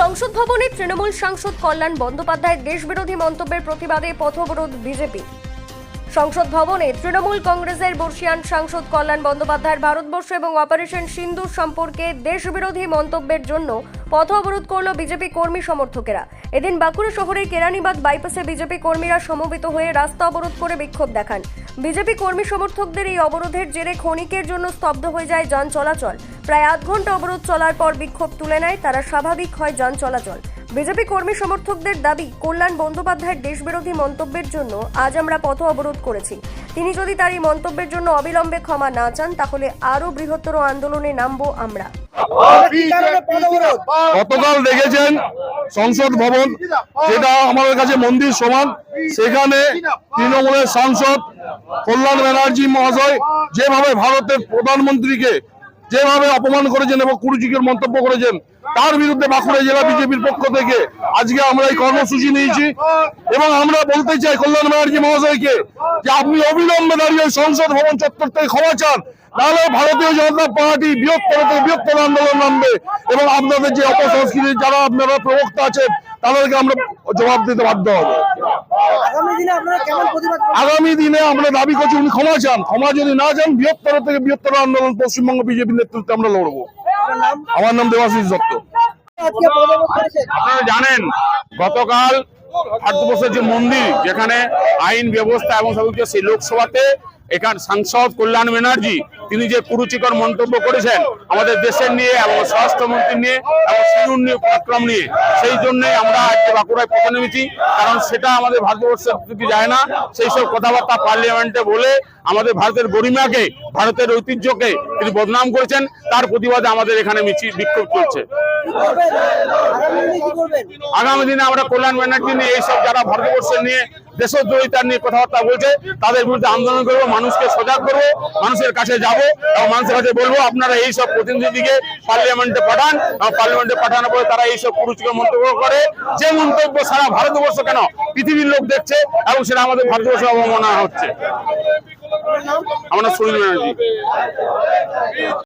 সংসদ ভবনে তৃণমূল সাংসদ কল্যাণ বন্দ্যোপাধ্যায়ের দেশবিরোধী মন্তব্যের প্রতিবাদে পথবরোধ বিজেপি। সংসদ ভবনে তৃণমূল কংগ্রেসের বর্ষিয়ান সাংসদ কল্যাণ বন্দ্যোপাধ্যায়ের ভারতবর্ষ এবং অপারেশন সিন্ধু সম্পর্কে দেশবিরোধী মন্তব্যের জন্য পথ অবরোধ করল বিজেপি কর্মী সমর্থকেরা। এদিন বাঁকুড়া শহরের কেরানীবাগ বাইপাসে বিজেপি কর্মীরা সমবেত হয়ে রাস্তা অবরোধ করে বিক্ষোভ দেখান। বিজেপি কর্মী সমর্থকদের এই অবরোধের জেরে ক্ষণিকের জন্য স্তব্ধ হয়ে যায় যান চলাচল। প্রায় আধ ঘণ্টা অবরোধ চলার পর বিক্ষোভ তুলে নেয়, তারা স্বাভাবিক হয় যান চলাচল। বিজেপি কর্মী সমর্থকদের দাবি, কল্যাণ বন্দ্যোপাধ্যায়ের দেশবিরোধী মন্তব্যের জন্য আজ আমরা পথ অবরোধ করেছি। তিনি যদি তার এই মন্তব্যের জন্য অবিলম্বে ক্ষমা না চান, তাহলে আরও বৃহত্তর আন্দোলনে নামবো আমরা। গতকাল দেখেছেন সংসদ ভবন যেটা আমাদের কাছে মন্দির সমান সেখানে তৃণমূলের সাংসদ কল্যাণ ব্যানার্জি মহাশয় যেভাবে ভারতের প্রধানমন্ত্রীকে যেভাবে অপমান করেছেন এবং কুরুচিকের মন্তব্য করেছেন তার বিরুদ্ধে বাঁকুড়া জেলা বিজেপির পক্ষ থেকে আজকে আমরা এই কর্মসূচি নিয়েছি। এবং আমরা বলতে চাই কল্যাণ ব্যানার্জি মহাশয়কে যে আপনি অবিলম্বে দাঁড়িয়ে সংসদ ভবন চত্বর থেকে ক্ষমা চান নাহলে ভারতীয় জনতা পার্টি বৃহত্তর থেকে বৃহত্তর আন্দোলন নামবে এবং আপনাদের যে অপসংস্কৃতির যারা আপনারা প্রবক্তা আছেন তাদেরকে আমরা জবাব দিতে বাধ্য হব। আগামী দিনে আপনারা কেমন প্রতিবাদ করবেন? আগামী দিনে আমরা দাবি করছি উনি ক্ষমা চান। ক্ষমা যদি না চান বৃহত্তর থেকে বৃহত্তর আন্দোলন পশ্চিমবঙ্গ বিজেপি নেতৃত্বে আমরা লড়বো। আমার নাম দেবাশিস দত্ত? আপনারা জানেন গতকাল ভারতবর্ষের যে মন্দির, যেখানে আইন ব্যবস্থা এবং সেই লোকসভাতে এখান সাংসদ কল্যাণ ব্যানার্জি, তিনি যে কুরুচিকর মন্তব্য করেছেন, আমাদের দেশের নিয়ে এবং স্বরাষ্ট্রমন্ত্রী নিয়ে এবং সিনুর নিয়ে পরাক্রম নিয়ে, সেই জন্য আমরা আজকে বাঁকুড়ায় পথে নেমেছি, কারণ সেটা আমাদের ভারতবর্ষের দিকে যায় না সেই সব কথাবার্তা পার্লামেন্টে বলে আমাদের ভারতের গরিমাকে, ভারতের ঐতিহ্যকে তিনি বদনাম করেছেন, তার প্রতিবাদে আমাদের এখানে মিছিল বিক্ষোভ চলছে? আগামী দিনে আমরা কল্যাণ ব্যানার্জি নিয়ে, এইসব যারা ভারতবর্ষ নিয়ে, দেশদ্রোহিতা নিয়ে কথাবার্তা বলছে, তাদের বিরুদ্ধে আন্দোলন করব, মানুষকে সজাগ করব, মানুষের কাছে যাব এবং মানুষের কাছে বলব, আপনারা এইসব প্রতিনিধিকে পার্লামেন্টে পাঠান এবং পার্লামেন্টে পাঠানোর পরে তারা এইসব কুরুচিকর মন্তব্য করে। যে মন্তব্য সারা ভারতবর্ষ কেন? পৃথিবীর লোক দেখছে এবং সেটা আমাদের ভারতবর্ষে অবমাননা হচ্ছে? আমরা সুনীল ব্যানার্জি।